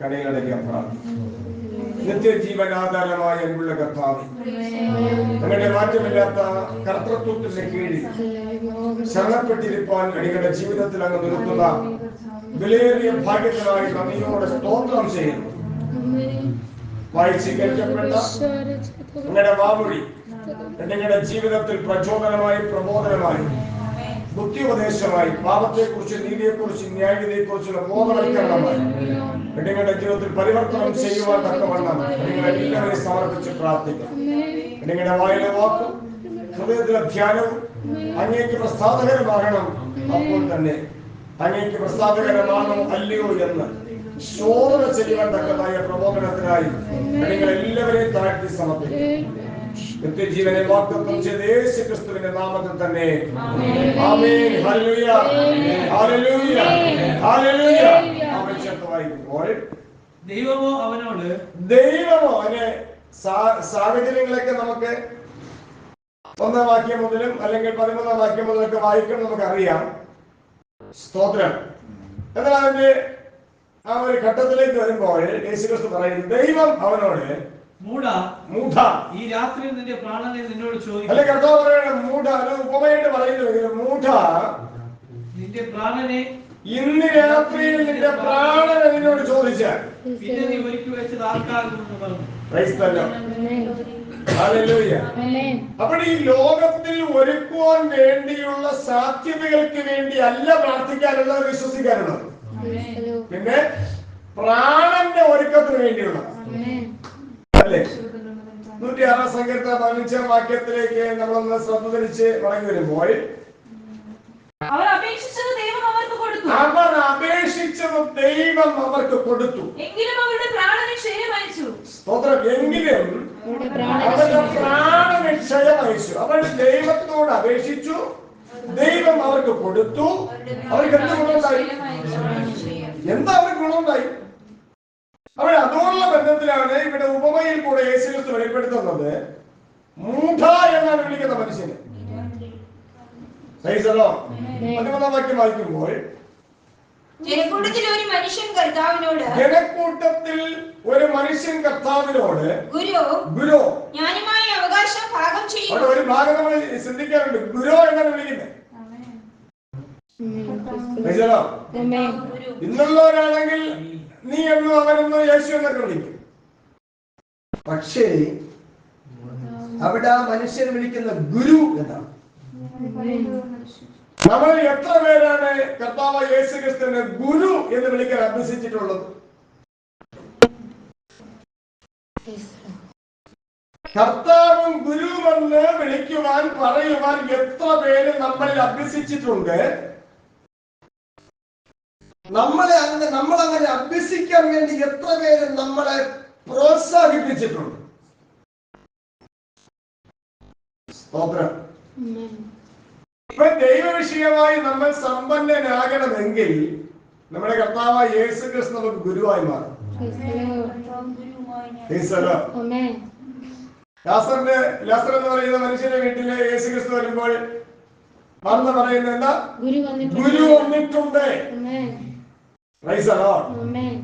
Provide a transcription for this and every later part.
കണികളടയ്ക്കാൻ പ്രാർത്ഥിക്കും നിത്യജീവൻ ആധാരമായ അൻപുള്ള കർത്താവ്. അങ്ങനെ മാറ്റമില്ലാത്ത കർത്തൃത്വത്തിന്റെ കീഴിൽ ശരണപ്പെട്ടിരിപ്പാൻ അടികളുടെ ജീവിതത്തിൽ അങ്ങ് നിർത്തുന്ന വിലയേറിയ ഭാഗ്യത്തിനായി നന്ദിയോടെ സ്തോത്രം ചെയ്യുന്നു. വായിച്ച് കേൾക്കപ്പെട്ട നിങ്ങളുടെ വാമൊഴി നിങ്ങളുടെ ജീവിതത്തിൽ പ്രചോദനമായി പ്രബോധനമായി ബുദ്ധിയുപദേശമായി പാപത്തെക്കുറിച്ച് നീതിയെക്കുറിച്ച് ന്യായവിധിയെക്കുറിച്ചുള്ള ബോധവൽക്കരണമായി നിങ്ങളുടെ ജീവിതത്തിൽ പരിവർത്തനം ചെയ്യുവാൻ തക്കവണ്ണം നിങ്ങൾ എല്ലാവരെയും സമർപ്പിച്ച് പ്രാർത്ഥിക്കാം. നിങ്ങളുടെ വായിലെ വാക്കും ഹൃദയത്തിലെ ധ്യാനവും അങ്ങേക്ക് പ്രസാദകരമാകണം. അപ്പോൾ തന്നെ അങ്ങേക്ക് പ്രസാദകരമാണോ അല്ലയോ എന്ന് ശോധന ചെയ്യുവാൻ തക്കതായ പ്രബോധനത്തിനായി നിങ്ങൾ എല്ലാവരെയും താഴ്ത്തി സമർപ്പിക്കും. നിത്യജീവനെ വാഗ്ദത്തം ചെയ്ത യേശു ക്രിസ്തുവിന്റെ നാമത്തിൽ തന്നെ. ആമേൻ. ഹല്ലേലൂയ. ഹല്ലേലൂയ. ഹല്ലേലൂയ. ആമേൻ ചേർത്ത് വായിക്കുമ്പോൾ ദൈവമോ അവനോട്? ദൈവമോ? അവനെ സാഹചര്യങ്ങളൊക്കെ നമുക്ക് ഒന്നാം വാക്യം മുതലും അല്ലെങ്കിൽ പതിമൂന്നാം വാക്യം മുതലൊക്കെ വായിക്കണം നമുക്ക് അറിയാം സ്തോത്രം. എന്നാൽ അതിന്റെ ആ ഒരു ഘട്ടത്തിലേക്ക് വരുമ്പോൾ യേശുക്രിസ്തു പറയുന്നത് ദൈവം അവനോട് മൂഢ ഈ രാത്രിയിൽ നിന്റെ പ്രാണനെ നിന്നോട് ചോദിക്കും. അല്ലെ കർത്താവ് പറയണ മൂഢ അത് ഉപമയായിട്ട് പറയുന്നുവെങ്കിലും മൂഢ നിന്റെ പ്രാണനെ ഇന്ന് രാത്രിയിൽ നിന്റെ പ്രാണൻ എന്നോട് ചോദിച്ചാൽ പിന്നെ നീ ഒരുക്കി വെച്ചത് ആർക്കാകുമെന്ന് പറഞ്ഞു. Praise the Lord. Hallelujah. അപ്പോൾ ഈ ലോകത്തിൽ ഒരുക്കുവാൻ വേണ്ടിയുള്ള സാധ്യതകൾക്ക് വേണ്ടി അല്ല പ്രാർത്ഥിക്കാനുള്ളത് വിശ്വസിക്കാനുള്ളത്. പിന്നെ പ്രാണന്റെ ഒരുക്കത്തിന് വേണ്ടിയുള്ളത്. അല്ലേ? നൂറ്റി ആറാം സങ്കീർത്ത പതിനഞ്ചാം വാക്യത്തിലേക്ക് നമ്മളൊന്ന് ശ്രദ്ധ തിരിച്ച് മടങ്ങി വരുമ്പോൾ അവർ അപേക്ഷിച്ചത് ദൈവം അവർക്ക് കൊടുത്തു. അവർ അപേക്ഷിച്ചത് ദൈവം അവർക്ക് കൊടുത്തു. എങ്കിലും അവരുടെ പ്രാണന ക്ഷയമയച്ചു സ്തോത്രം. എങ്കിലും അവരുടെ പ്രാണന് ക്ഷയം അയച്ചു. അവർ ദൈവത്തോട് അപേക്ഷിച്ചു. ദൈവം അവർക്ക് കൊടുത്തു. അവർക്ക് എന്ത് ഗുണമുണ്ടായി? എന്താ അവർക്ക് ഗുണമുണ്ടായി? അവർ അതോടുള്ള ബന്ധത്തിലാണ് ഇവിടെ ഉപമയിൽ കൂടെ യേശുക്രിസ്തു വെളിപ്പെടുത്തുന്നത്. മൂഢ എന്നാണ് വിളിക്കുന്ന മനുഷ്യന്. പതിമൂന്നാം വാക്യം വായിക്കുമ്പോൾ ജനക്കൂട്ടത്തിൽ ഒരു മനുഷ്യൻ കർത്താവിനോട് ജനക്കൂട്ടത്തിൽ ഒരു മനുഷ്യൻ കർത്താവിനോട് ഗുരു ഗുരു. ജ്ഞാനമായ അവകാശം ഭാഗം ചെയ്യും. ഒരു ഭാഗം നമ്മൾ ശ്രദ്ധിക്കാറുണ്ട്. ഗുരു എന്നാണ് വിളിക്കുന്നത്. ഇന്നുള്ളവരാണെങ്കിൽ നീ എന്നും അവനെന്നോ യേശു എന്നൊക്കെ വിളിക്കും. പക്ഷേ അവിടെ ആ മനുഷ്യൻ വിളിക്കുന്ന ഗുരു എന്നാണ് നമ്മൾ എത്ര പേരാണ് കർത്താവ് യേശു ക്രിസ്തുവിനെ ഗുരു എന്ന് വിളിക്കാൻ അഭ്യസിച്ചിട്ടുള്ളത്? കർത്താവും ഗുരുവെന്ന് വിളിക്കുവാൻ പറയുവാൻ എത്ര പേര് നമ്മളിൽ അഭ്യസിച്ചിട്ടുണ്ട്? നമ്മളെ അങ്ങനെ നമ്മൾ അങ്ങനെ അഭ്യസിക്കാൻ വേണ്ടി എത്ര പേര് നമ്മളെ പ്രോത്സാഹിപ്പിച്ചിട്ടുണ്ട്? ഇപ്പൊ ദൈവവിഷയമായി നമ്മൾ സമ്പന്നനാകണമെങ്കിൽ നമ്മുടെ കർത്താവ് യേശു ക്രിസ്തു നമുക്ക് ഗുരുവായി മാറും. ലാസറിന്റെ ലാസർ എന്ന് പറയുന്ന മനുഷ്യന്റെ വീട്ടിൽ യേശു ക്രിസ്തു വരുമ്പോൾ മറന്ന് പറയുന്നത് എന്താ? ഗുരു വന്നിട്ടുണ്ട്.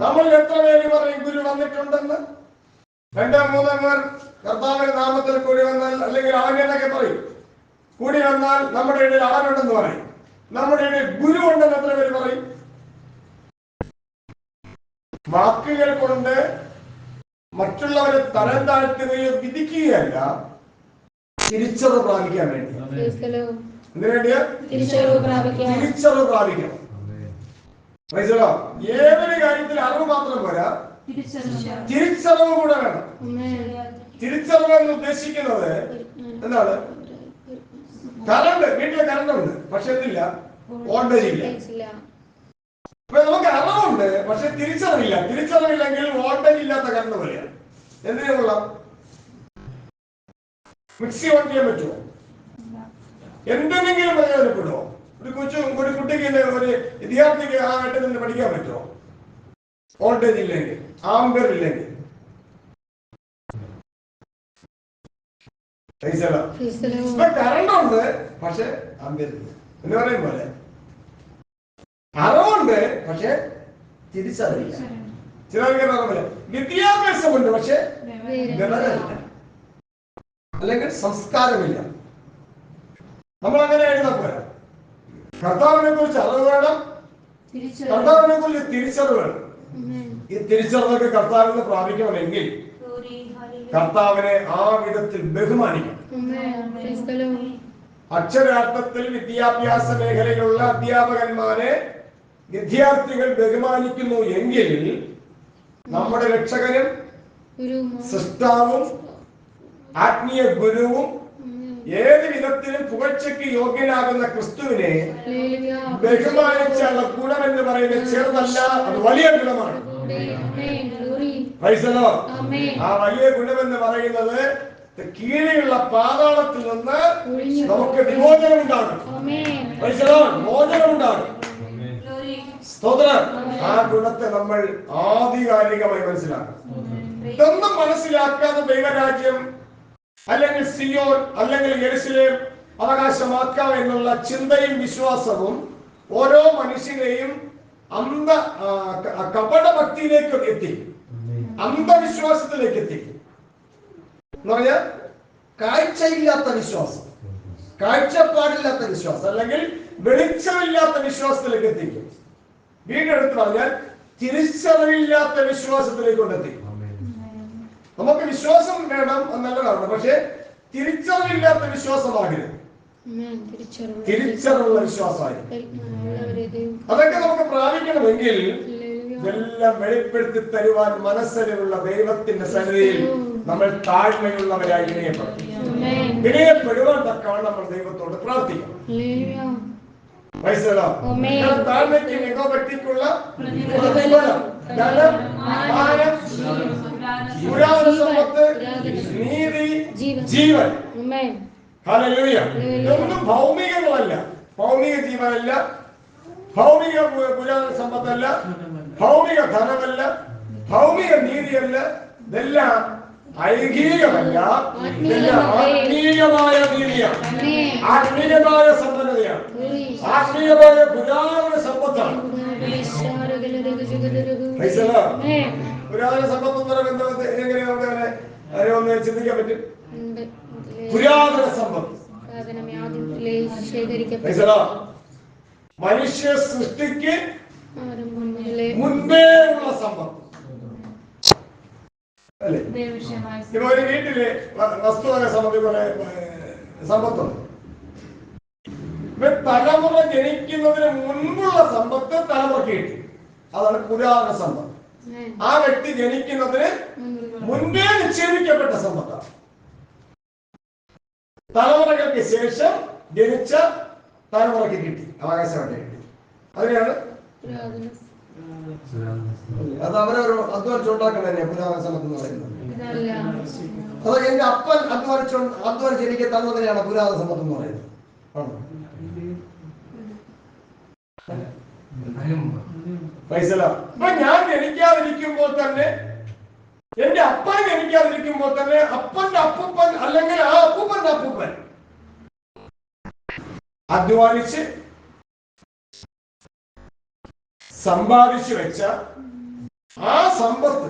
നമ്മൾ എത്ര പേര് പറയും ഗുരു വന്നിട്ടുണ്ടെന്ന്? രണ്ടാം മൂന്നാം പേർ കർത്താവിന്റെ നാമത്തിൽ കൂടി വന്നാൽ അല്ലെങ്കിൽ ആകെന്നൊക്കെ പറയും. കൂടി വന്നാൽ നമ്മുടെ ഇടയിൽ ആരുണ്ടെന്ന് പറയും. നമ്മുടെ ഇടയിൽ ഗുരു ഉണ്ടെന്ന് എത്ര പേര് പറയും? വാക്കുകൾ കൊണ്ട് മറ്റുള്ളവരെ തരം താഴ്ത്തുകയോ വിധിക്കുകയല്ല തിരിച്ചറിവ് പ്രാപിക്കാൻ വേണ്ടി. എന്തിനു വേണ്ടിയാ? തിരിച്ചറിവ് പ്രാപിക്കണം. ഏതൊരു കാര്യത്തിൽ അറിവ് മാത്രം പോരാ? തിരിച്ചറിവ് കൂടെ വേണം. തിരിച്ചറിവ് എന്ന് ഉദ്ദേശിക്കുന്നത് എന്താണ്? കറണ്ട്. വീട്ടിലെ കറണ്ട് ഉണ്ട് പക്ഷെ എന്തില്ല വോൾട്ടേജ് ഇല്ല. അപ്പൊ നമുക്ക് അറിവുണ്ട് പക്ഷെ തിരിച്ചറിവില്ല. തിരിച്ചറിവില്ലെങ്കിൽ വോൾട്ടേജ് ഇല്ലാത്ത കറണ്ട് പോലെയാണ് എന്തിനാ കൊള്ളാം? മിക്സി ഓൺ ചെയ്യാൻ പറ്റുമോ? എന്തെങ്കിലും പ്രയോജനപ്പെടുമോ ഒരു കൊച്ചു ഒരു കുട്ടിക്ക് ഒരു വിദ്യാർത്ഥിക്ക് ആ ഘട്ടത്തിൽ നിന്ന് പഠിക്കാൻ പറ്റുമോ? വോൾട്ടേജ് ഇല്ലെങ്കിൽ ആംബർ ഇല്ലെങ്കിൽ. കറണ്ട് ഉണ്ട് പക്ഷെ ആംബർ എന്ന് പറയും പോലെ. അറിവുണ്ട് പക്ഷെ തിരിച്ചറിയില്ല. ചിലർക്ക് വിദ്യാഭ്യാസമുണ്ട് പക്ഷെ അല്ലെങ്കിൽ സംസ്കാരമില്ല. നമ്മൾ അങ്ങനെ എഴുതാൻ പോരാ. കർത്താവിനെ കുറിച്ച് അറിവ് വേണം. കർത്താവിനെ കുറിച്ച് തിരിച്ചറിവ് വേണം. ഈ തിരിച്ചറിവൊക്കെ കർത്താവിന് പ്രാപിക്കണമെങ്കിൽ കർത്താവിനെ ആ വിധത്തിൽ ബഹുമാനിക്കണം. അക്ഷരാർത്ഥത്തിൽ വിദ്യാഭ്യാസ മേഖലയിലുള്ള അധ്യാപകന്മാരെ വിദ്യാർത്ഥികൾ ബഹുമാനിക്കുന്നു എങ്കിൽ നമ്മുടെ രക്ഷകനും സൃഷ്ടാവും ആത്മീയ ഗുരുവും ഏത് വിധത്തിലും പുകഴ്ചയ്ക്ക് യോഗ്യനാകുന്ന ക്രിസ്തുവിനെ ബഹുമാനിച്ചുള്ള ഗുണം എന്ന് പറയുന്നത് ചെറുതല്ല അത് വലിയ ഗുണമാണ്. ആ വലിയ ഗുണം എന്ന് പറയുന്നത് കീഴെയുള്ള പാതാളത്തിൽ നിന്ന് നമുക്ക് വിമോചനം ഉണ്ടാകും. മോചനം ഉണ്ടാകും. ആ ഗുണത്തെ നമ്മൾ ആധികാരികമായി മനസ്സിലാക്കണം. ഇതൊന്നും മനസ്സിലാക്കാതെ ദൈവരാജ്യം അല്ലെങ്കിൽ സിയോൻ അല്ലെങ്കിൽ യെരുസലേം അവകാശമാക്കാം എന്നുള്ള ചിന്തയും വിശ്വാസവും ഓരോ മനുഷ്യനെയും അന്ധ ആ, ക- കപട ഭക്തിയിലേക്ക് എത്തി. അന്ധവിശ്വാസത്തിലേക്ക് എത്തി. എന്ന് പറഞ്ഞാൽ കാഴ്ചയില്ലാത്ത വിശ്വാസം. കാഴ്ചപ്പാടില്ലാത്ത വിശ്വാസം. അല്ലെങ്കിൽ വെളിച്ചമില്ലാത്ത വിശ്വാസത്തിലേക്ക് എത്തിക്കും വീണ്ടെടുത്ത് പറഞ്ഞാൽ തിരിച്ചറിവില്ലാത്ത വിശ്വാസത്തിലേക്ക് കൊണ്ടെത്തിക്കും നമുക്ക് വിശ്വാസം വേണം എന്നുള്ളതാണ്. പക്ഷെ തിരിച്ചറിവില്ലാത്ത വിശ്വാസമാകരുത് തിരിച്ചറിവുള്ള വിശ്വാസമായിരുന്നു അതൊക്കെ നമുക്ക് പ്രാപിക്കണമെങ്കിൽ എല്ലാം വെളിപ്പെടുത്തി തരുവാൻ മനസ്സരിവുള്ള ദൈവത്തിന്റെ സന്നിധിയിൽ നമ്മൾ താഴ്മയുള്ളവരായി വിനയപ്പെടും വിനയപ്പെടുവാൻ തക്കവണ്ണം നമ്മൾ ദൈവത്തോട് പ്രാർത്ഥിക്കണം. താഴ്മയ്ക്ക് മികവറ്റിക്കുള്ള വ്യക്തിക്കുള്ള പുരാതന സമ്പത്ത് നീതി ജീവൻ. ഇതൊന്നും ഭൗമികങ്ങളല്ല ഭൗമിക ജീവനല്ല. ഭൗമിക പുരാതന സമ്പത്തല്ല. ഭൗമിക ധനമല്ല. ഭൗമിക നീതിയല്ല. ഇതെല്ലാം ഐഹികമല്ല ഇതെല്ലാം ആത്മീയമായ നീതിയാണ്. ആത്മീയമായ സമ്പന്നതയാണ്. ആത്മീയമായ പുരാതന സമ്പത്താണ്. പുരാതന സമ്പത്ത് എന്ന് പറയുന്നത് എങ്ങനെയാണ് നമുക്ക് അങ്ങനെ അതിനെ ഒന്ന് ചിന്തിക്കാൻ പറ്റും. പുരാതന സമ്പത്ത്. മനുഷ്യ സൃഷ്ടിക്ക് മുൻപേ ഉള്ള സമ്പത്ത്. അല്ലേ? ഇപ്പൊ ഒരു വീട്ടിൽ വസ്തുവിനെ വസ്തുവക സംബന്ധിച്ച് കുറെ ഏ, സമ്പത്തുണ്ട്. തലമുറ ജനിക്കുന്നതിന് മുൻപുള്ള സമ്പത്ത് തലമുറയ്ക്ക് കിട്ടി. അതാണ് പുരാതന സമ്പത്ത്. ആ വ്യക്തി ജനിക്കുന്നതിന് മുൻപ് നിക്ഷേപിക്കപ്പെട്ട സമ്പത്താണ് തലമുറകൾക്ക് ശേഷം ജനിച്ച തലമുറയ്ക്ക് കിട്ടി. അവകാശമായിട്ട് കിട്ടി. അതിനെയാണ് പുരാതന അത് അവരൊരു അധ്വാനിച്ചുണ്ടാക്കുന്നത് തന്നെ സമ്പത്ത് എന്ന് പറയുന്നത്? ഇതല്ല. അത് എന്റെ അപ്പൻ അധ്വാനിച്ചു അധ്വാനിച്ച് എനിക്ക് തന്നതിനെയാണ് പുരാതന സമ്പത്ത് എന്ന് പറയുന്നത്. ആണോ? അപ്പൊ ഞാൻ ജനിക്കാതിരിക്കുമ്പോൾ തന്നെ എന്റെ അപ്പൻ ജനിക്കാതിരിക്കുമ്പോൾ തന്നെ അപ്പന്റെ അപ്പൂപ്പൻ അല്ലെങ്കിൽ ആ അപ്പൂപ്പന്റെ അപ്പൂപ്പൻ അധ്വാനിച്ച് സമ്പാദിച്ചു വെച്ച ആ സമ്പത്ത്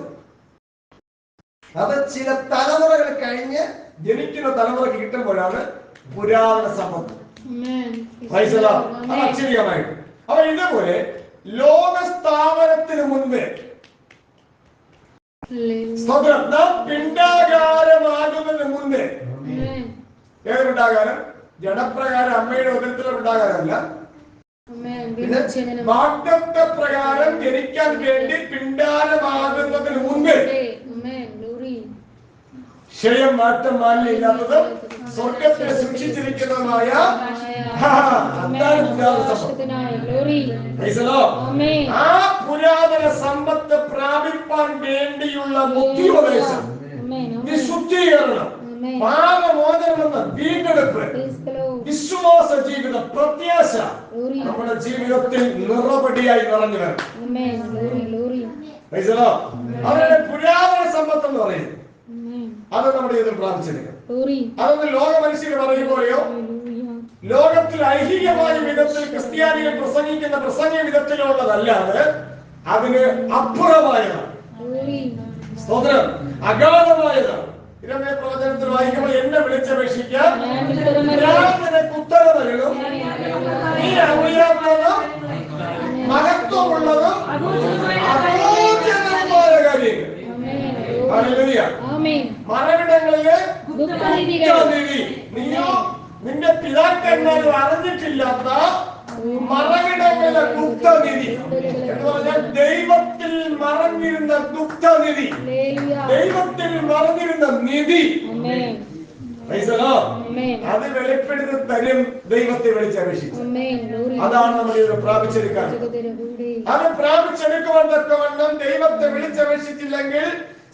അത് ചില തലമുറകൾ കഴിഞ്ഞ് ജനിക്കുന്ന തലമുറയ്ക്ക് കിട്ടുമ്പോഴാണ് പുരാതന സമ്പത്ത്. അക്ഷരീയമായിട്ട്. അപ്പൊ ഇതേപോലെ ലോക സ്ഥാപനത്തിന് മുൻപേ. സ്തോത്രം നാം പിണ്ടാകാരമാകുന്നതിന് മുൻപേ ഏതൊരുണ്ടാകാരം ഏത് ജഡപ്രകാരം അമ്മയുടെ ഉദരത്തിലെ പിണ്ടാകാരമല്ല Amen. പിന്നെ വിമോചനം. വാഗ്ദത്ത പ്രകാരം ജനിക്കാൻ വേണ്ടി പിണ്ടാരമാകുന്നതിന് മുൻപേ. ക്ഷയം മാറ്റം മാലിന്യമില്ലാത്തതും സ്വർഗത്തെ സൂക്ഷിച്ചിരിക്കുന്നതുമായ. ആ പുരാതന സമ്പത്ത് പ്രാപിപ്പാൻ വേണ്ടിയുള്ള മുഖ്യോപദേശം. വിശുദ്ധീകരണം. പാപമോചനമെന്ന് വീണ്ടെടുപ്പ്. വിശ്വാസ ജീവിത പ്രത്യാശ. നമ്മുടെ ജീവിതത്തിൽ നിറപടിയായി നിറഞ്ഞു വരും അവരുടെ പുരാതന സമ്പത്ത് എന്ന് പറയുന്നത്. അത് നമ്മുടെ ഇതിൽ Glory. അതൊന്ന് ലോക മനുഷ്യർ പറയുമ്പോഴോ പോലെയോ? ലോകത്തിൽ ഐഹികമായ വിധത്തിൽ ക്രിസ്ത്യാനികൾ പ്രസംഗിക്കുന്ന പ്രസംഗ വിധത്തിലുള്ളതല്ലാതെ അതിന് അപ്പുറമായതാണ്. സ്തോത്രം. അഗാധമായതാണ്. ഇരമേ പ്രവചനത്തിൽ വായിക്കുമ്പോൾ എന്നെ വിളിച്ചപേക്ഷിക്കാൻ ഞാൻ നിനക്ക് ഉത്തരം നൽകും നീ അറിയാവുന്നതും മഹത്വമുള്ളതും കാര്യങ്ങൾ. മറവിടങ്ങളിലെ. നീയോ നിന്റെ പിതാക്കന്മാർ അറിഞ്ഞിട്ടില്ലാത്ത മറവിടങ്ങളിലെ ഗുപ്തനിധി എന്ന് പറഞ്ഞാൽ ദൈവത്തിൽ മറഞ്ഞിരുന്ന ഗുപ്തനിധി. ദൈവത്തിൽ മറഞ്ഞിരുന്ന നിധി അത് വെളിപ്പെടുത്തി തരും ദൈവത്തെ വിളിച്ചപേക്ഷിച്ചു. അതാണ് നമ്മൾ ഇത് പ്രാപിച്ചെടുക്കാൻ. അത് പ്രാപിച്ചെടുക്കുവാൻ തക്കവണ്ണം ദൈവത്തെ വിളിച്ചപേക്ഷിച്ചില്ലെങ്കിൽ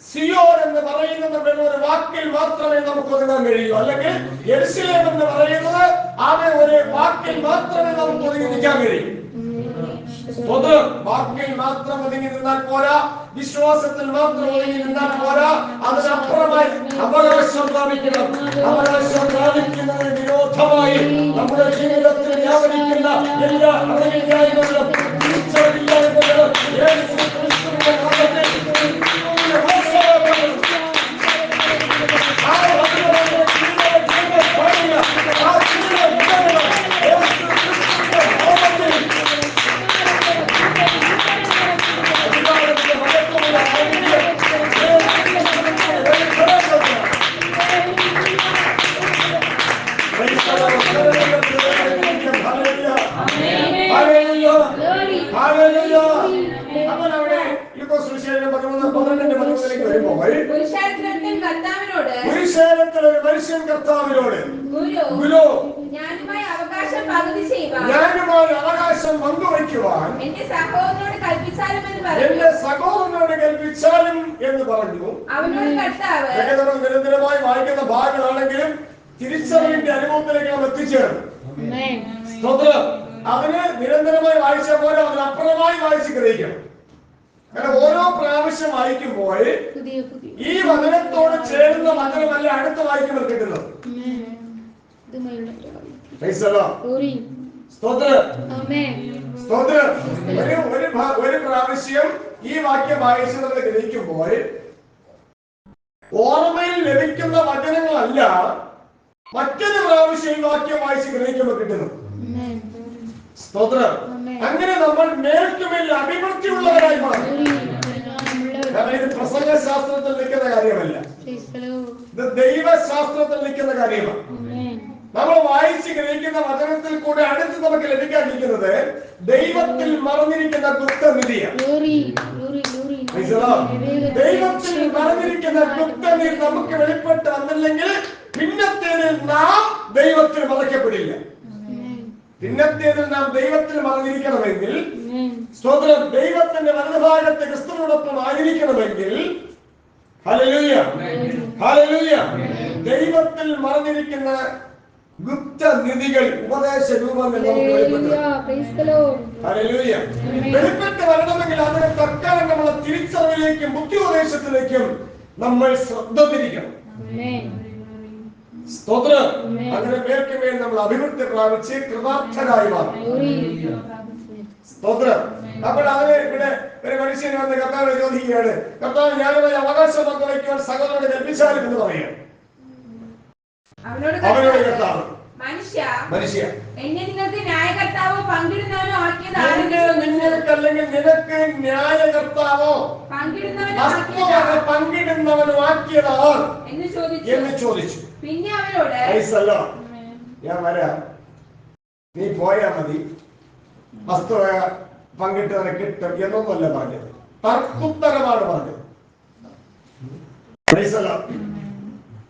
സിയോൻ എന്ന് പറയുന്നത് ഒരു വാക്കിൽ മാത്രമേ നമുക്ക് ഒതുങ്ങാൻ കഴിയൂ. അല്ലെങ്കിൽ എരുസലേം എന്ന് പറയുന്നത് അത് ഒരു വാക്കിൽ മാത്രമേ നമുക്ക് ഒതുങ്ങി നിൽക്കാൻ കഴിയൂ. പൊതു വാക്കിൽ മാത്രം ഒതുങ്ങി നിന്നാൽ പോരാ വിശ്വാസത്തിൽ മാത്രം ഒതുങ്ങി നിന്നാൽ പോരാ അതിനപ്പുറമായി അവകാശം പ്രാപിക്കണം. അവകാശം പ്രാപിക്കുന്നതിന് വിരോധമായി നമ്മുടെ ജീവിതത്തിൽ വ്യാപരിക്കുന്ന എല്ലാ അറിവില്ലായ്മകളും തിരിച്ചറിവില്ലായ്മകളും പുരുഷാരത്തിനൊരുത്തൻ കർത്താവിനോട് പുരുഷേരത്തിൽ ഒരു മനുഷ്യൻ കർത്താവിനോട് ഗുരു ഞാനുമായി അവകാശം പങ്കുവയ്ക്കുവാൻ എന്റെ സഹോദരനോട് കൽപ്പിച്ചാലും എന്ന് പറഞ്ഞു. എന്റെ സഹോദരനോട് കൽപ്പിച്ചാലും എന്ന് പറഞ്ഞു. അവനോട് കർത്താവ്. നമ്മൾ നിരന്തരമായി വായിക്കുന്ന ഭാഗങ്ങളാണെങ്കിലും തിരിച്ചറിവിന്റെ അനുഭവത്തിലേക്ക് നാം എത്തിച്ചേർന്നു അവന് നിരന്തരമായി വായിച്ച പോലെ അതിനപ്പുറമായി വായിച്ച് ഗ്രഹിക്കണം. കാരണം ഓരോ പ്രാവശ്യം വായിക്കുമ്പോൾ ഈ വചനത്തോട് ചേരുന്ന വചനമല്ല അടുത്ത വായിക്കുമ്പോൾ കിട്ടുന്നത്. ഒരു ഒരു പ്രാവശ്യം ഈ വാക്യം വായിച്ച് നമ്മൾ ഗ്രഹിക്കുമ്പോൾ ഓർമ്മയിൽ ലഭിക്കുന്ന വചനങ്ങളല്ല മറ്റൊരു പ്രാവശ്യം ഈ വാക്യം വായിച്ച് ഗ്രഹിക്കുമ്പോൾ കിട്ടുന്നത്. സ്തോത്രം. അങ്ങനെ നമ്മൾ മേൽക്കുമേൽ അഭിവൃദ്ധിയുള്ളവരായി മാറും. Glory. കാരണം ഇത് പ്രസംഗ ശാസ്ത്രത്തിൽ നിൽക്കുന്ന കാര്യമല്ല. ഇത് ദൈവശാസ്ത്രത്തിൽ നിൽക്കുന്ന കാര്യമാണ്. നമ്മൾ വായിച്ച് ഗ്രഹിക്കുന്ന വചനത്തിൽ കൂടെ അടുത്ത് നമുക്ക് ലഭിക്കാതിരിക്കുന്നത് ദൈവത്തിൽ മറന്നിരിക്കുന്ന ഗുപ്തനിധിയാണ്. ദൈവത്തിൽ മറന്നിരിക്കുന്ന ഗുപ്തനിധി നമുക്ക് വെളിപ്പെട്ട് വന്നില്ലെങ്കിൽ പിന്നത്തേതിൽ നാം ദൈവത്തിൽ മറയ്ക്കപ്പെടില്ല. Amen. പിന്നത്തേതിൽ നാം ദൈവത്തിൽ മറന്നിരിക്കണമെങ്കിൽ. സ്തോത്രം ദൈവത്തിന്റെ വലതുഭാഗത്ത് ക്രിസ്തുവിനോടൊപ്പം ആയിരിക്കണമെങ്കിൽ ദൈവത്തിൽ മറന്നിരിക്കുന്ന ഗുപ്ത നിധികൾ ഉപദേശ രൂപങ്ങൾ നമുക്ക് വെളിപ്പെട്ടു വരണമെങ്കിൽ അതിന് തൽക്കാലം തിരിച്ചറിവിലേക്കും ബുദ്ധിോപദേശത്തിലേക്കും നമ്മൾ ശ്രദ്ധ തിരിക്കണം. സ്തോത്രം. അങ്ങനെ മേൽക്കുമേൽ നമ്മൾ അഭിവൃദ്ധി പ്രാപിച്ച് കൃതാർത്ഥരായി മാറും. സ്തോത്രം. അപ്പോൾ അവരെ ഇവിടെ ഒരു മനുഷ്യൻ വന്ന് കർത്താവിനെ ചോദിക്കുകയാണ്. കർത്താവ് ഞാനുമായി അവകാശം പങ്കുവയ്ക്കുവാൻ സഹോദരനോട് കൽപ്പിച്ചാലും എന്ന് പറയുക. അവനോട് കർത്താവ്. മനുഷ്യ. മനുഷ്യ. എന്നെ നിങ്ങൾക്ക് ന്യായകർത്താവോ പങ്കിടുന്നവനോ ആരെന്ന് നിനക്ക് ന്യായകർത്താവോ? പങ്കിടുന്നവനോ വസ്തുവക ആക്കിയത് പങ്കിടുന്നവനോ ആക്കിയത് എന്ന് ചോദിച്ചു. പിന്നെ അവരോട് ഞാൻ വരാം. നീ പോയാ മതി. വസ്തുവക പങ്കിട്ടവനെ കിട്ടും എന്നൊന്നുമല്ല പറഞ്ഞത്. തർക്കുത്തരമാണ് പറഞ്ഞത്.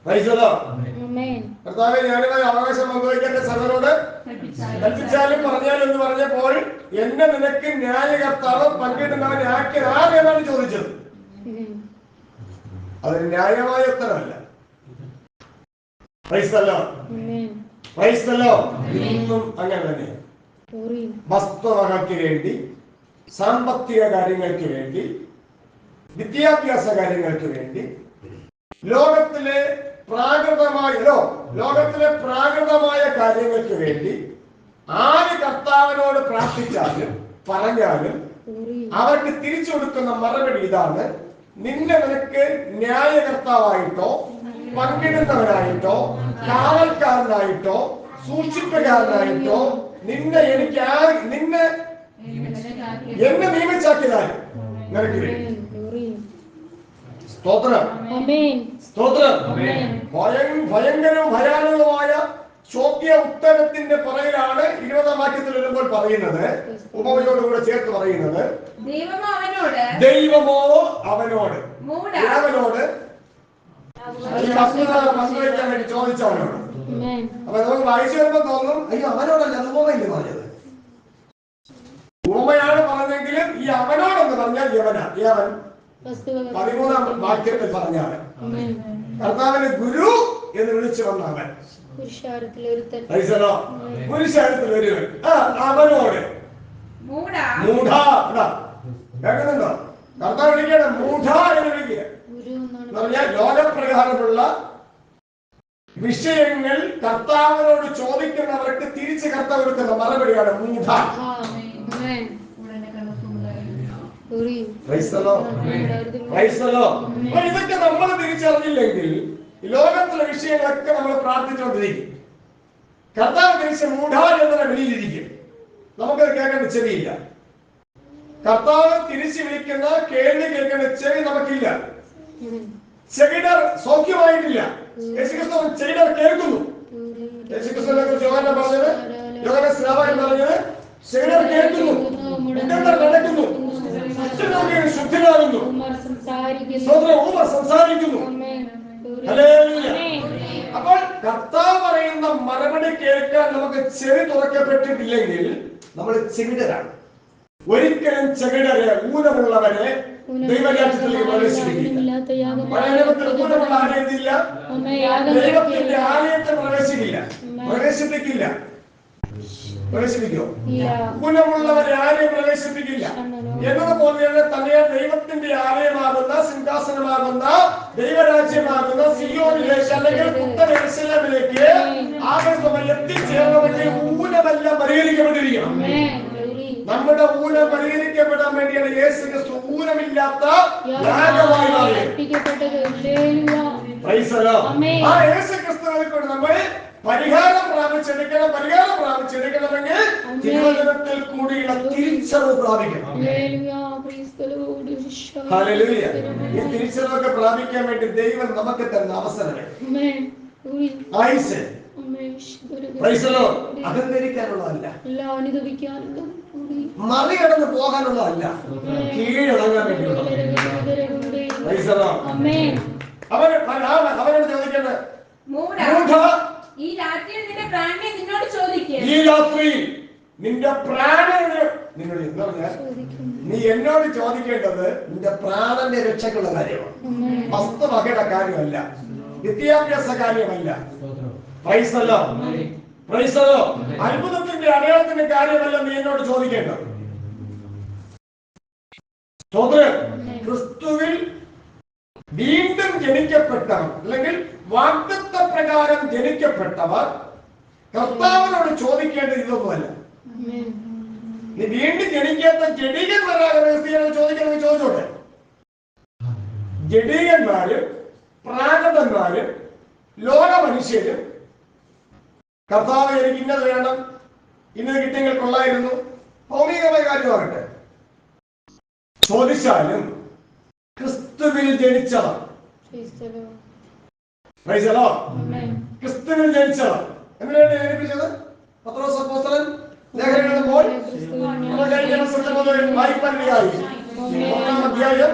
Praise the കർത്താവെ ഞാനുമായി അവകാശം പങ്കുവയ്ക്കേണ്ട സഭയോട് കൽപ്പിച്ചാലും പറഞ്ഞാലും എന്ന് പറഞ്ഞപ്പോൾ എന്നെ നിനക്ക് ന്യായകർത്താവ് പങ്കിടുന്നവനെ ആക്കിയത് ആരെന്നാണ് ചോദിച്ചത്. അതൊരു ന്യായമായ ഉത്തരമല്ല. ഇന്നും അങ്ങനെ തന്നെ. വസ്തുവകയ്ക്ക് വേണ്ടി സാമ്പത്തിക കാര്യങ്ങൾക്ക് വേണ്ടി വിദ്യാഭ്യാസ കാര്യങ്ങൾക്ക് വേണ്ടി ലോകത്തിലെ പ്രാകൃതമായ ലോ ലോകത്തിലെ പ്രാകൃതമായ കാര്യങ്ങൾക്ക് വേണ്ടി ആര് കർത്താവിനോട് പ്രാർത്ഥിച്ചാലും പറഞ്ഞാലും. അവർക്ക് തിരിച്ചു കൊടുക്കുന്ന മറുപടി ഇതാണ് നിന്നെ നിനക്ക് ന്യായകർത്താവായിട്ടോ പങ്കിടുന്നവനായിട്ടോ കാവൽക്കാരനായിട്ടോ സൂക്ഷിപ്പുകാരനായിട്ടോ നിന്നെ എനിക്ക് ആ നിന്നെ എന്നെ നിയമിച്ചാക്കിയതായി നിനക്ക് വേണ്ടി. സ്തോത്രം. സ്തോത്രം. Amen. ഭയം- ഭയങ്കരവും ഭയാനകവുമായ ചോദ്യ ഉത്തരത്തിന്റെ പുറകിലാണ് ഇരുപതാം വാക്യത്തിൽ വരുമ്പോൾ പറയുന്നത് ഉപമയോടുകൂടെ ചേർത്ത് പറയുന്നത്. ദൈവമോ അവനോട്? ദൈവമോ അവനോട്. പങ്കുവയ്ക്കാൻ വേണ്ടി ചോദിച്ചവനോട്. അപ്പൊ നമുക്ക് വായിച്ചു വരുമ്പോ തോന്നും അയ്യോ അവനോടല്ല അത് ഉപമയില്ല പറഞ്ഞത്? ഉപമയാണ് പറഞ്ഞെങ്കിലും ഈ അവനോടെന്ന് പറഞ്ഞാൽ യവന യവൻ. പതിമൂന്നാം വാക്യത്തിൽ പറഞ്ഞാണ്. Amen. കർത്താവിന് ഗുരു എന്ന് വിളിച്ചു വന്നാണ് അവൻ പുരുഷാരത്തിൽ ഒരുവൻ. ആ അവനോട്. മൂട. മൂഢ. കേൾക്കുന്നുണ്ടോ? കർത്താവ് വിളിക്കണം മൂഢ എന്ന് വിളിക്കുക. പറഞ്ഞാൽ ലോകപ്രകാരമുള്ള വിഷയങ്ങൾ കർത്താവിനോട് ചോദിക്കുന്നവർക്ക് തിരിച്ച് കർത്താവ് കൊടുക്കുന്ന മറുപടിയാണ് മൂഢ ഇതൊക്കെ നമ്മൾ തിരിച്ചറിഞ്ഞില്ലെങ്കിൽ ലോകത്തിലെ വിഷയങ്ങളൊക്കെ നമ്മൾ പ്രാർത്ഥിച്ചുകൊണ്ടിരിക്കും. കർത്താവ് തിരിച്ച് മൂഢ എന്ന വിളിയിലിരിക്കും. നമുക്കത് കേൾക്കേണ്ട ചെവിയില്ല കർത്താവ് തിരിച്ച് വിളിക്കുന്ന കേൾവി കേൾക്കേണ്ട ചെവി നമുക്കില്ല. ചെകിടർ സൗഖ്യമായിട്ടില്ല. യേശുക്രിസ്തു ചെകിടർ കേൾക്കുന്നു. യേശുക്രിസ്തുവിനെ കുറിച്ച് യോഹന്നാൻ പറഞ്ഞത് യോഗ സ്നാപകൻ പറഞ്ഞത് ചെകിടർ കേൾക്കുന്നു. നടക്കുന്നു ഉമ്മർ സംസാരിക്കുന്നു. അപ്പോൾ കർത്താവ് പറയുന്ന മറുപടി കേൾക്കാൻ നമുക്ക് ചെവി തുറക്കപ്പെട്ടിട്ടില്ലെങ്കിൽ നമ്മൾ ചെവിടരാണ്. ഒരിക്കലും ചെകിടരെ ഊനമുള്ളവരെ ദൈവരാജ്യത്തിലേക്ക് ദൈവത്തിന്റെ ആലയത്തെ പ്രവേശിക്കില്ല. പ്രവേശിപ്പിക്കില്ല. പ്രവേശിപ്പിക്കോ ആരെയും പ്രവേശിപ്പിക്കില്ല. എന്നതുപോലെ തന്നെ തലയാൽ ദൈവത്തിന്റെ ആലയമാകുന്ന സിംഹാസനമാകുന്ന ദൈവരാജ്യമാകുന്ന സിയോനിലേക്ക് അല്ലെങ്കിൽ ഉത്തരസിലേക്ക് ആകർഷണം എത്തിച്ചേരണമെങ്കിൽ ഊനമെല്ലാം പരിഹരിക്കപ്പെട്ടിരിക്കണം. നമ്മുടെ ഊനം പരിഹരിക്കപ്പെടാൻ വേണ്ടിയാണ് യേശു ക്രിസ്തു ഊനമില്ലാത്ത യാഗമായി മാറിയത്. ആ യേശു ക്രിസ്തുവിനെ കൊണ്ട് നമ്മൾ പരിഹാരം പ്രാപിച്ചെടുക്കണം പരിഹാരം പ്രാപിച്ചെടുക്കണമെങ്കിൽ. തിരുവചനത്തിൽ കൂടിയുള്ള തിരിച്ചറിവ് പ്രാപിക്കണം. ഈ തിരിച്ചറിവൊക്കെ പ്രാപിക്കാൻ വേണ്ടി ദൈവം നമുക്ക് തന്ന അവസരങ്ങൾ. ആയുസ്. അഹങ്കരിക്കാനുള്ളതല്ല. Glory. മറികടന്ന് പോകാനുള്ളതല്ല. കീഴടങ്ങാൻ വേണ്ടിയുള്ള Praise the അവൻ അവനോട് ചോദിക്കേണ്ടത്. ഈ രാത്രിയിൽ നിന്റെ പ്രാണനെ നിന്നോട് ചോദിക്കുക ഈ രാത്രി നിന്റെ പ്രാണന് നിന്നോട് എന്താ പറഞ്ഞാ? ചോദിക്കുന്നു. നീ എന്നോട് ചോദിക്കേണ്ടത് നിന്റെ പ്രാണന്റെ രക്ഷക്കുള്ള കാര്യമാണ്. വസ്തു വകയുടെ കാര്യമല്ല. വിദ്യാഭ്യാസ കാര്യമല്ല. പ്രൈസല്ലോ? പ്രൈസല്ലോ? അത്ഭുതത്തിന്റെ അടയാളത്തിന്റെ കാര്യമല്ല നീ എന്നോട് ചോദിക്കേണ്ടത്. സ്തോത്രം ക്രിസ്തുവിൽ വീണ്ടും ജനിക്കപ്പെട്ടവർ അല്ലെങ്കിൽ വാഗ്ദത്ത പ്രകാരം ജനിക്കപ്പെട്ടവർ കർത്താവിനോട് ചോദിക്കേണ്ടത് ഇതൊന്നുമല്ല. നീ വീണ്ടും ജനിക്കാത്ത ജഡികന്മാരാകുന്ന ക്രിസ്ത്യാനികൾ ചോദിക്കുന്നത് ചോദിച്ചോട്ടെ? ജഡീകന്മാരും പ്രാകൃതന്മാരും ലോക മനുഷ്യരും കർത്താവ് എനിക്ക് ഇന്നത് വേണം ഇന്നത് കിട്ടിയെങ്കിൽ കൊള്ളായിരുന്നു. ഭൗമികമായ കാര്യമാകട്ടെ ചോദിച്ചാലും ക്രിസ്തുവിൽ ജനിച്ചവർ. ക്രിസ്തുവിൽ ജനിച്ചവർ. എങ്ങനെയാണ് ജനിപ്പിച്ചത് പത്രോസ് അപ്പോസ്തലൻ ലേഖനം എഴുതുമ്പോൾ നമ്മൾ കഴിഞ്ഞ ദിവസത്തെ മുതൽ വായിപ്പാനിടയായി ഒന്നാം അധ്യായം.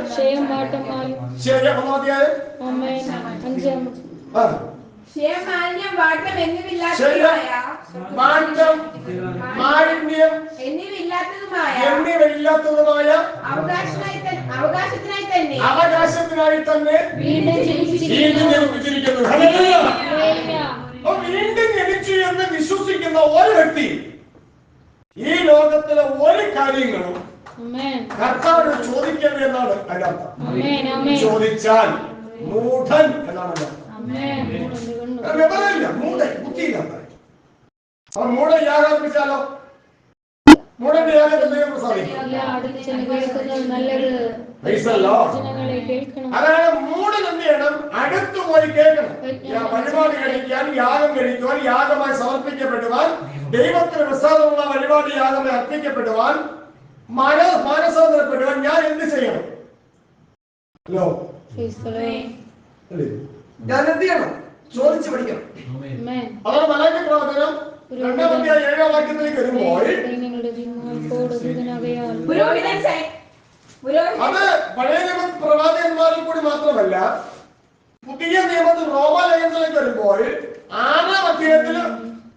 ഒന്നാം അധ്യായം വാട്ടം മാലിന്യം എന്നിവയില്ലാത്തതുമായ അവകാശത്തിനായി തന്നെ അവകാശത്തിനായി വീണ്ടും ജനിപ്പിച്ചിരിക്കുന്നു വീണ്ടും ജനിച്ചു എന്ന് വിശ്വസിക്കുന്ന ഒരു വ്യക്തി ഈ ലോകത്തിലെ ഒരു കാര്യങ്ങളും. കർത്താവിനോട് ചോദിക്കരുത് എന്നാണ് അതിന്റെ അർത്ഥം. ചോദിച്ചാൽ മൂഢൻ എന്നാണ് അതിന്റെ മൂടന്റെ വിവരമില്ല മൂടന്റെ പ്രസാദിക്കും ഇല്ല അടുത്ത് ചെന്ന് കേൾക്കുന്നത് നല്ലത് Praise the കേൾക്കണം അതായത് മൂടൻ എന്ത് ചെയ്യണം? അടുത്ത് പോയി കേൾക്കണം. വഴിപാട് കഴിക്കാൻ യാഗം കഴിക്കുവാൻ യാഗമായി സമർപ്പിക്കപ്പെടുവാൻ ദൈവത്തിന് പ്രസാദമുള്ള വഴിപാട് യാഗമായി അർപ്പിക്കപ്പെടുവാൻ മനസ് മാനസാന്തരപ്പെടുവാൻ ഞാൻ എന്ത് ചെയ്യണം? ഹലോ? ഞാൻ എന്ത് ചെയ്യണം ചോദിച്ചു പഠിക്കണം. അതാണ് മലയാള പ്രവർത്തനം രണ്ടാമത്തെ ഏഴാം വാക്യത്തിലേക്ക് വരുമ്പോൾ അത് പഴയ നിയമ പ്രവാചകന്മാരിൽ കൂടി മാത്രമല്ല പുതിയ നിയമത്തിൽ റോമാലയത്തിലേക്ക് വരുമ്പോൾ ആറാം അധ്യായത്തിൽ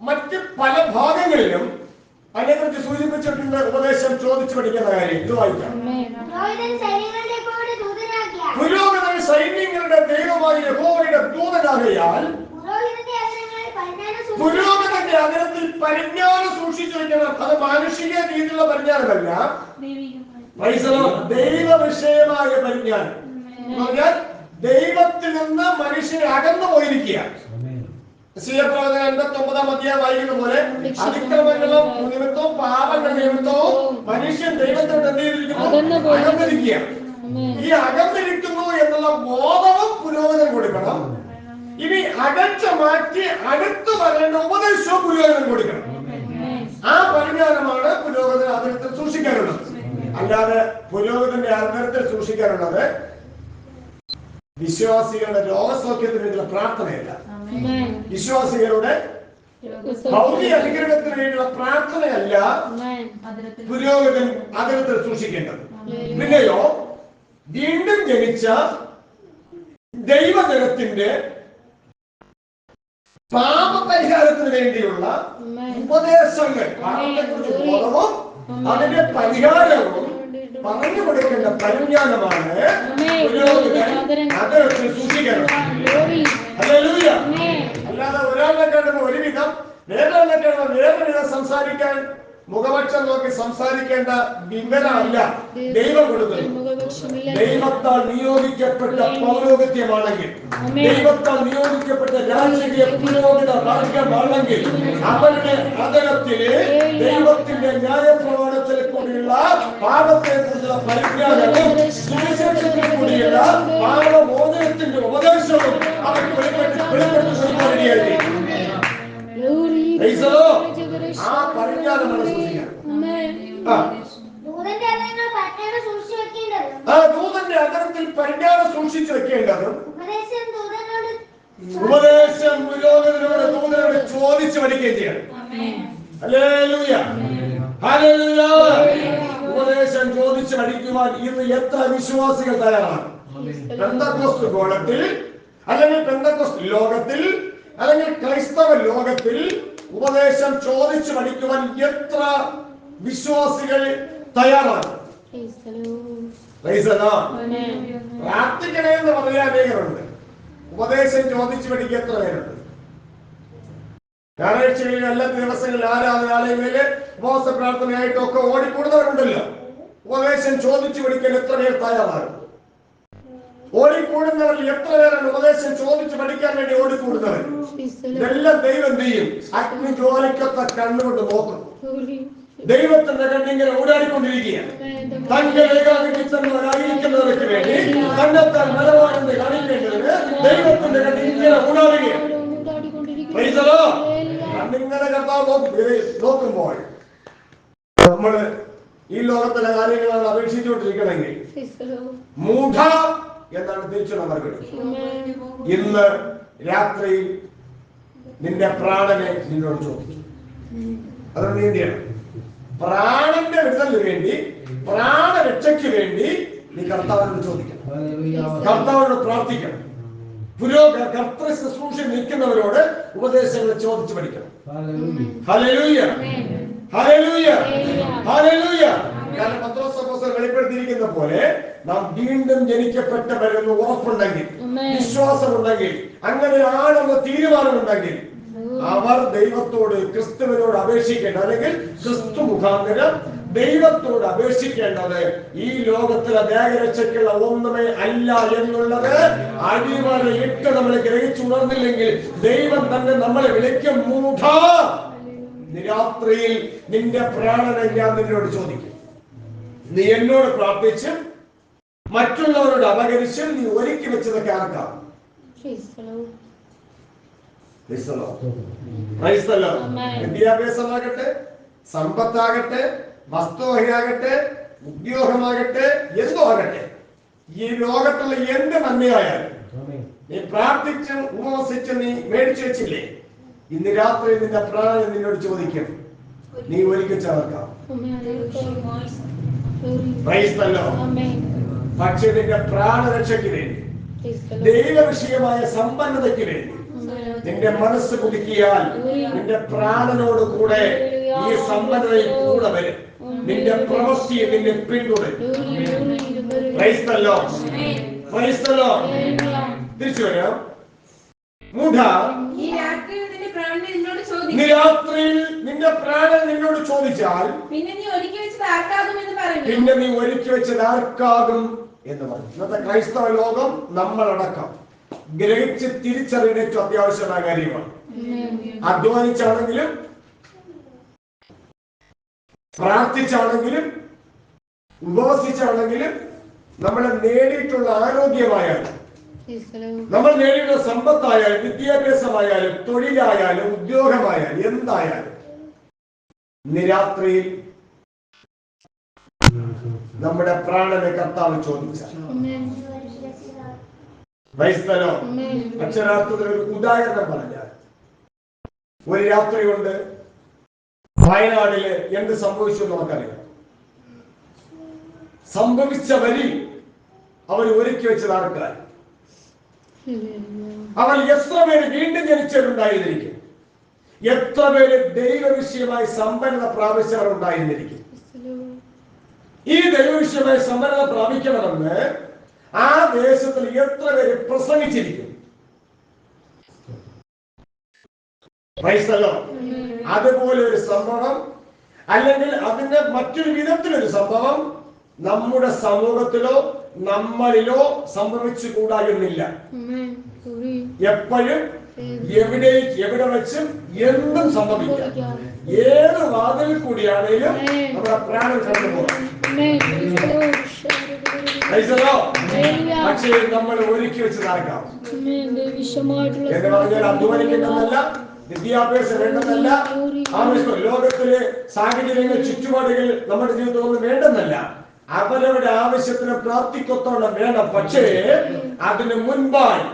മറ്റ് പല ഭാഗങ്ങളിലും അതിനെക്കുറിച്ച് സൂചിപ്പിച്ചിട്ടുണ്ട് ഉപദേശം ചോദിച്ചു പഠിക്കുന്ന കാര്യം. ഇത് വായിക്കാം. സൈന്യങ്ങളുടെ ദൈവമായ യഹോവയുടെ ദൂതനാകയാൽ സൂക്ഷിച്ചു പുരോഗമനത്തിന്റെ അകലത്തിൽ പരിജ്ഞാനം സൂക്ഷിച്ചു വെക്കണം അത് മാനുഷിക രീതിയിലുള്ള പരിജ്ഞാനമല്ല. ദൈവ വിഷയമായ പരിജ്ഞാനം. പറഞ്ഞാൽ ദൈവത്തിൽ നിന്ന് മനുഷ്യൻ അകന്നു പോയിരിക്കുക പ്രവചനം എൺപത്തി ഒമ്പതാം അധ്യായം വായിക്കുന്ന പോലെ അതിക്രമങ്ങളും നിമിത്തവും പാപങ്ങളുടെ നിമിത്തവും മനുഷ്യൻ ദൈവത്തോട് എന്ത് ചെയ്തിരിക്കുന്നു? അകന്നിരിക്കുക ഈ അകന്നിരിക്കുന്നു എന്നുള്ള ബോധവും പുരോഗമനം കൊടുക്കണം ഇനി അകച്ച മാറ്റി അടുത്ത് വരേണ്ട ഉപദേശവും പുരോഗമനം കൊടുക്കണം ആ പരിജ്ഞാനമാണ് പുരോഗമന ആദരത്തിൽ സൂക്ഷിക്കാനുള്ളത്. അല്ലാതെ പുരോഗതിന്റെ ആദരത്തിൽ സൂക്ഷിക്കാനുള്ളത് വിശ്വാസികളുടെ രോഗസൗഖ്യത്തിന് വേണ്ടിയുള്ള പ്രാർത്ഥനയല്ല. വിശ്വാസികളുടെ ഭൗതിക അനുഗ്രഹത്തിന് വേണ്ടിയുള്ള പ്രാർത്ഥനയല്ല പുരോഗതി അതിരത്തിൽ സൂക്ഷിക്കേണ്ടത്. പിന്നെയോ വീണ്ടും ജനിച്ച ദൈവജനത്തിന്റെ പാപപരിഹാരത്തിന് വേണ്ടിയുള്ള ഉപദേശങ്ങൾ പാപത്തെക്കുറിച്ച് ബോധവും അതിന്റെ പരിഹാരവും പറഞ്ഞു കൊടുക്കേണ്ട പരിജ്ഞാനമാണ് അതിരത്തിൽ സൂക്ഷിക്കണം. അല്ലാതെ ഒരാളെ കാണുമ്പോൾ ഒരു വിധം വേറൊരാളെ കാണുമ്പോൾ വേറെ വിധം സംസാരിക്കാൻ മുഖപക്ഷം നോക്കി സംസാരിക്കേണ്ട വിവരമല്ല ദൈവം കൊടുക്കുന്നത് ദൈവത്താൽ നിയോഗിക്കപ്പെട്ട പൗരോഗത്യമാണെങ്കിൽ. ദൈവത്താൽ നിയോഗിക്കപ്പെട്ട രാജകീയ പുരോഗത മാർഗമാണെങ്കിൽ അവരുടെ അതരത്തിൽ ദൈവത്തിന്റെ ന്യായപ്രമാണത്തിൽ കൂടിയുള്ള പാപത്തെ കുറിച്ചുള്ള പരിജ്ഞാനവും കൂടിയുള്ള പാപമോചനത്തിന്റെ ഉപദേശവും അവർക്ക് വെളിപ്പെട്ട് വെളിപ്പെട്ട് കൊടുക്കാനിടയായിരിക്കും ആ പരിജ്ഞാനമാണ് നമ്മൾ സൂക്ഷിക്കണം ആ. ദൂതന്റെ അവസരങ്ങൾ പരിജ്ഞാനം സൂക്ഷിച്ചു വെക്കേണ്ടതും. ഉപദേശം പുരോഗതിനോട് ദൂതനോട് ചോദിച്ചു പഠിക്കുകയും ചെയ്യണം. ഹല്ലേലൂയ. ഹല്ലേലൂയ. ഉപദേശം ചോദിച്ചു പഠിക്കുവാൻ ഇന്ന് എത്ര വിശ്വാസികൾ തയ്യാറാണ്? പെന്തക്കോസ്ത് ഗോളത്തിൽ അല്ലെങ്കിൽ പെന്തക്കോസ്ത് ലോകത്തിൽ അല്ലെങ്കിൽ ക്രൈസ്തവ ലോകത്തിൽ ഉപദേശം ചോദിച്ചു പഠിക്കുവാൻ എത്ര വിശ്വാസികൾ തയ്യാറാണ്? പ്രാർത്ഥിക്കണേ എന്ന് പറയാൻ അനേകരുണ്ട്. ഉപദേശം ചോദിച്ചു പഠിക്കുക എത്ര പേരുണ്ട്? ഞായറാഴ്ചകളിൽ എല്ലാ ദിവസങ്ങളിൽ ആരാധനാലയങ്ങളിൽ ഉപവാസ പ്രാർത്ഥനയായിട്ടൊക്കെ ഓടിക്കൂടുന്നവരുണ്ടല്ലോ ഉപദേശം ചോദിച്ചു പഠിക്കാൻ എത്ര പേർ തയ്യാറാണ്? ഓടിക്കൂടുന്നവരിൽ എത്ര പേരാണ് ഉപദേശം ചോദിച്ചു പഠിക്കാൻ വേണ്ടി ഓടിക്കൂടുന്നവർ. ഇതെല്ലാം ദൈവം ചെയ്യും അഗ്നി ജോലിക്കൊത്ത കണ്ണുകൊണ്ട് നോക്കും. ദൈവത്തിന്റെ കണ്ണിങ്ങനെ ഓടാടിക്കൊണ്ടിരിക്കുകയാണ്. തന്റെ ഏകാഗ്രഹിക്കുന്നവരായിരിക്കുന്നവർക്ക് വേണ്ടി തന്നെത്താൻ നിലവാരെന്ന് കാണിക്കേണ്ടതിന് ദൈവത്തിന്റെ the Lord. കണ്ണിങ്ങനെ കർത്താവ് നോക്കുമ്പോൾ നമ്മൾ ഈ ലോകത്തിലെ കാര്യങ്ങളാണ് അപേക്ഷിച്ചുകൊണ്ടിരിക്കണമെങ്കിൽ. മൂഢ എന്നാണ് തിരിച്ചുള്ള മറുപടി. ഇന്ന് രാത്രി നിന്റെ പ്രാണനെ നിന്നോട് ചോദിക്കും അത് നീ എന്ത് ചെയ്യണം പ്രാണന്റെ വിടുതലിന് വേണ്ടി പ്രാണരക്ഷയ്ക്ക് വേണ്ടി നീ കർത്താവിനോട് ചോദിക്കണം. കർത്താവിനോട് പ്രാർത്ഥിക്കണം. പുരോഗ കർത്തൃ ശുശ്രൂഷ നിൽക്കുന്നവരോട് ഉപദേശങ്ങൾ ചോദിച്ചു പഠിക്കണം. ഹല്ലേലൂയ ഹല്ലേലൂയ ഹല്ലേലൂയ കാരണം പത്രോസ് അപ്പോസ്തലൻ വെളിപ്പെടുത്തിയിരിക്കുന്ന പോലെ നാം വീണ്ടും ജനിക്കപ്പെട്ടവരെന്ന് ഉറപ്പുണ്ടെങ്കിൽ വിശ്വാസമുണ്ടെങ്കിൽ അങ്ങനെ ആണെന്ന് തീരുമാനമുണ്ടെങ്കിൽ അവർ ദൈവത്തോട് ക്രിസ്തുവിനോട് അപേക്ഷിക്കേണ്ട അല്ലെങ്കിൽ ക്രിസ്തു മുഖാന്തരം ദൈവത്തോട് അപേക്ഷിക്കേണ്ടത് ഈ ലോകത്തിലെ ദേഹരക്ഷയ്ക്കുള്ള ഒന്നുമേ അല്ല എന്നുള്ളത് അടിവരയിട്ട് നമ്മൾ ഗ്രഹിച്ചുണർന്നില്ലെങ്കിൽ ദൈവം തന്നെ നമ്മളെ വിളിക്കും മൂഢ. രാത്രിയിൽ നിന്റെ പ്രാണനെ ഞാൻ നിന്നോട് ചോദിക്കും. നീ എന്നോട് പ്രാർത്ഥിച്ച് മറ്റുള്ളവരോട് അപകരിച്ച് നീ ഒരുക്കി വെച്ചതൊക്കെ ആർക്കാം. വിദ്യാഭ്യാസമാകട്ടെ സമ്പത്താകട്ടെ വസ്തുവകയാകട്ടെ ഉദ്യോഗമാകട്ടെ എന്തോ ആകട്ടെ ഈ ലോകത്തുള്ള എന്ത് നന്മയായാലും നീ പ്രാർത്ഥിച്ചും ഉപവസിച്ചും നീ മേടിച്ചു വെച്ചില്ലേ? ഇന്ന് രാത്രി നിന്റെ പ്രാണൻ നിന്നോട് ചോദിക്കും നീ ഒരുക്കി ചേർക്കാം നിന്റെ പ്രാണരക്ഷയ്ക്ക് വേണ്ടി. ദൈവവിഷയമായ സമ്പന്നതയ്ക്ക് വേണ്ടി. നിന്റെ മനസ്സ് പുതുക്കിയാൽ നിന്റെ പ്രാണനോട് കൂടെ ഈ സമ്പന്നതയിൽ കൂടെ വരും. നിന്റെ പ്രവൃത്തിയെ നിന്നെ പിന്തുടരും. തിരിച്ചു വരാം. മൂഢ. ഈ നിന്നോട് നീ രാത്രിയിൽ നിന്റെ പ്രാണൻ നിന്നോട് ചോദിച്ചാൽ പിന്നെ നീ ഒരുക്കി വെച്ചത് ആർക്കാകുമെന്ന് പറഞ്ഞു പിന്നെ നീ ഒരുക്കി വെച്ചത് ആർക്കാകും എന്ന് പറഞ്ഞു ഇന്നത്തെ ക്രൈസ്തവ ലോകം നമ്മളടക്കം ഗ്രഹിച്ച് തിരിച്ചറിയുന്ന ഏറ്റവും അത്യാവശ്യമായ കാര്യമാണ്. അധ്വാനിച്ചാണെങ്കിലും പ്രാർത്ഥിച്ചാണെങ്കിലും ഉപവസിച്ചാണെങ്കിലും നമ്മളെ നേടിയിട്ടുള്ള ആരോഗ്യമായാലും. നമ്മൾ നേടിയുള്ള സമ്പത്തായാലും വിദ്യാഭ്യാസമായാലും തൊഴിലായാലും ഉദ്യോഗമായാലും എന്തായാലും നിരാത്രിയിൽ നമ്മുടെ പ്രാണനെ കർത്താവ് ചോദിച്ച. വൈസ്തലോ. അക്ഷരാർത്ഥത്തിൽ ഒരു ഉദാഹരണം പറഞ്ഞാൽ ഒരു രാത്രി കൊണ്ട് വയനാടിൽ എന്ത് സംഭവിച്ചു നമുക്കറിയാം സംഭവിച്ച വരി അവർ ഒരുക്കി വെച്ചത് Hallelujah. അവൻ എത്ര പേര് വീണ്ടും ജനിച്ചവരുണ്ടായിരുന്നിരിക്കും? എത്ര പേര് ദൈവവിഷയമായി സമ്പന്നത the ഈ ദൈവവിഷയമായി സമ്പന്നത പ്രാപിക്കണമെന്ന് ആ ദേശത്തിൽ എത്ര പേര് പ്രസംഗിച്ചിരിക്കും. അതുപോലെ ഒരു സംഭവം അല്ലെങ്കിൽ അതിന്റെ മറ്റൊരു വിധത്തിലൊരു സംഭവം നമ്മുടെ സമൂഹത്തിലോ നമ്മളിലോ സംഭവിച്ചു കൂടാകുന്നില്ല. എപ്പോഴും എവിടെ എവിടെ വെച്ചും എന്തും സംഭവിക്കാം. ഏത് വാതിൽ കൂടിയാണെങ്കിലും നമ്മുടെ പ്രാണൻ കടന്നു പോകാം. പക്ഷേ നമ്മൾ ഒരുക്കി വെച്ച് നടക്കാം എന്ന് പറഞ്ഞാൽ അധ്വാനിക്കുന്നതല്ല വിദ്യാഭ്യാസം വേണ്ടെന്നല്ല ആവശ്യം ലോകത്തിലെ സാഹചര്യങ്ങൾ ചുറ്റുപാടുകൾ നമ്മുടെ ജീവിതത്തിൽ വേണ്ടെന്നല്ല. അവരവരുടെ ആവശ്യത്തിന് പ്രാപ്തിക്കൊത്തോളം വേണം. പക്ഷേ അതിന് മുൻപായി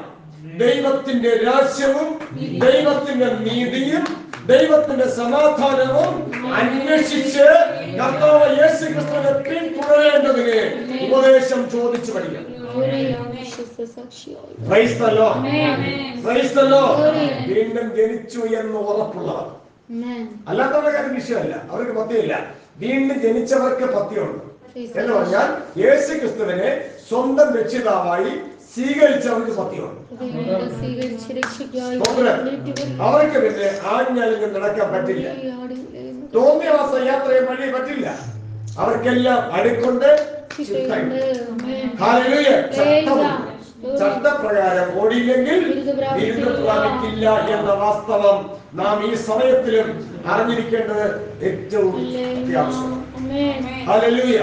ദൈവത്തിന്റെ രാജ്യവും ദൈവത്തിന്റെ നീതിയും ദൈവത്തിന്റെ സമാധാനവും അന്വേഷിച്ച് കർത്താവ് യേശു ക്രിസ്തുവിനെ പിന്തുടരേണ്ടതിന് ഉപദേശം ചോദിച്ചു പഠിക്കണം. വീണ്ടും ജനിച്ചു എന്ന് ഉറപ്പുള്ളവർ. അല്ലാത്തവരുടെ കാര്യം വിഷയമല്ല. അവർക്ക് പത്തിയല്ല വീണ്ടും ജനിച്ചവർക്ക് പത്തിയുണ്ട് എന്ന്. പറഞ്ഞാൽ യേശു ക്രിസ്തുവിനെ സ്വന്തം രക്ഷിതാവായി സ്വീകരിച്ചവർക്ക് സത്യമാണ്. സ്വീകരിച്ച്. അവർക്ക് പിന്നെ ആഞ്ഞാലും നടക്കാൻ പറ്റില്ല. തോന്നിയവാസ യാത്രയെ വഴി പറ്റില്ല. അവർക്കെല്ലാം അടുക്കൊണ്ട്. ചട്ടപ്രകാരം ഓടിയില്ലെങ്കിൽ ബിരുദ പ്രാപിക്കില്ല എന്ന വാസ്തവം നാം ഈ സമയത്തിലും അറിഞ്ഞിരിക്കേണ്ടത് ഏറ്റവും അത്യാവശ്യം Amen. ഹല്ലേലൂയ